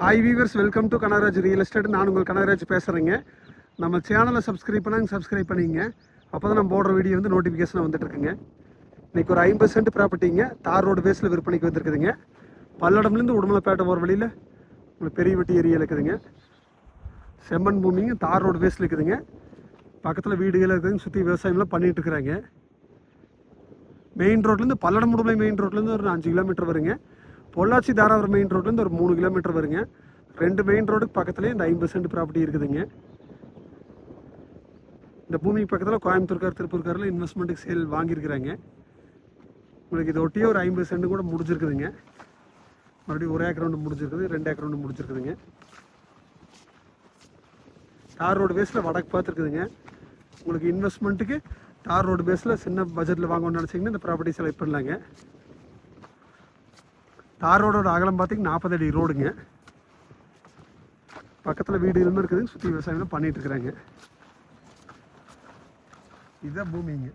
Hi viewers welcome to Kanagaraj real estate நான் உங்கள் கனகராஜ் பேசுகிறேங்க நம்ம சேனலை சப்ஸ்கிரைப் பண்ணாங்க சப்ஸ்கிரைப் பண்ணிங்க. அப்போ தான் நம்ம போடுற வீடியோ வந்து நோட்டிஃபிகேஷன் வந்துட்டுருக்குங்க. இன்றைக்கி ஒரு ஐம்பது சென்ட் ப்ராப்பர்ட்டிங்க தார் ரோடு பேஸில் விற்பனைக்கு வந்திருக்குதுங்க. பல்லடம்லேருந்து உடுமலைப்பேட்டை போகிற வழியில் உங்களுக்கு பெரிய வெட்டி ஏரியா இருக்குதுங்க. செம்மண் பூமிங்க தார் ரோடு பேஸில் இருக்குதுங்க. பக்கத்தில் வீடுகள் இருக்குதுங்க சுற்றி விவசாயம்லாம் பண்ணிகிட்டு இருக்கிறாங்க மெயின் ரோட்லேருந்து பல்லடம் உடுமலை மெயின் ரோட்லேருந்து ஒரு அஞ்சு கிலோமீட்டர் வருங்க. பொள்ளாச்சி தாராபுரம் மெயின் ரோட்லேருந்து ஒரு மூணு கிலோமீட்டர் வருங்க. ரெண்டு மெயின் ரோடுக்கு பக்கத்துலேயே இந்த ஐம்பது சென்ட் ப்ராப்பர்ட்டி இருக்குதுங்க. இந்த பூமிக்கு பக்கத்தில் கோயம்புத்தூர்கார் திருப்பூர்காரில் இன்வெஸ்ட்மெண்ட்டுக்கு சேல் வாங்கியிருக்கிறாங்க. உங்களுக்கு இதை ஒட்டியே ஒரு ஐம்பது சென்ட் கூட முடிஞ்சிருக்குதுங்க. மறுபடியும் ஒரு ஏக்கர் ஒன்று முடிஞ்சிருக்குது ரெண்டு ஏக்கர் ஒன்று முடிஞ்சிருக்குதுங்க. தார் ரோடு பேஸில் வடக்கு பார்த்துருக்குதுங்க. உங்களுக்கு இன்வெஸ்ட்மெண்ட்டுக்கு தார் ரோடு பேஸில் சின்ன பட்ஜெட்டில் வாங்கணும்னு நினச்சிங்கன்னா இந்த ப்ராப்பர்ட்டி செலக்ட் பண்ணலாங்க. தார் ரோடோட அகலம் பார்த்தீங்கன்னா நாற்பது அடி ரோடுங்க. பக்கத்தில் வீடு இதுமாதிரி இருக்குது சுற்றி விவசாயம் பண்ணிகிட்ருக்குறாங்க இருக்கிறாங்க. இதுதான் பூமிங்க.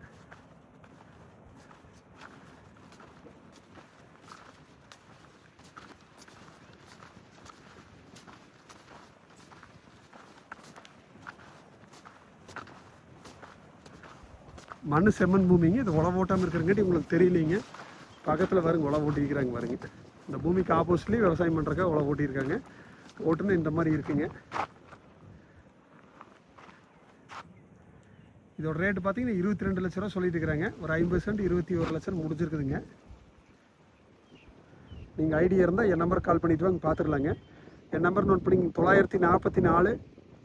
மண் செம்மண் பூமிங்க இது உழவோட்டாமல் இருக்கிறங்காட்டி உங்களுக்கு தெரியலைங்க. பக்கத்தில் பாருங்க உழவு ஓட்டிக்கிறாங்க பாருங்க. இந்த பூமிக்கு ஆப்போசிட்லேயும் விவசாயம் பண்ணுறக்கா அவ்வளோ ஓட்டியிருக்காங்க. ஓட்டுன்னு இந்த மாதிரி இருக்குங்க. இதோட ரேட்டு பார்த்தீங்கன்னா இருபத்தி ரெண்டு லட்ச ரூபா சொல்லிட்டு இருக்கிறாங்க. ஒரு ஐம்பது சென்ட் இருபத்தி ஒரு லட்சம் முடிஞ்சிருக்குதுங்க. நீங்கள் ஐடியா இருந்தால் என் நம்பர் கால் பண்ணிட்டு வாங்க பார்த்துக்கலாங்க என் நம்பர் நோட் பண்ணிங்க தொள்ளாயிரத்தி நாற்பத்தி நாலு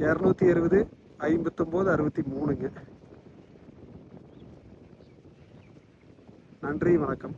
இரநூத்தி அறுபது ஐம்பத்தொம்போது அறுபத்தி மூணுங்க. நன்றி வணக்கம்.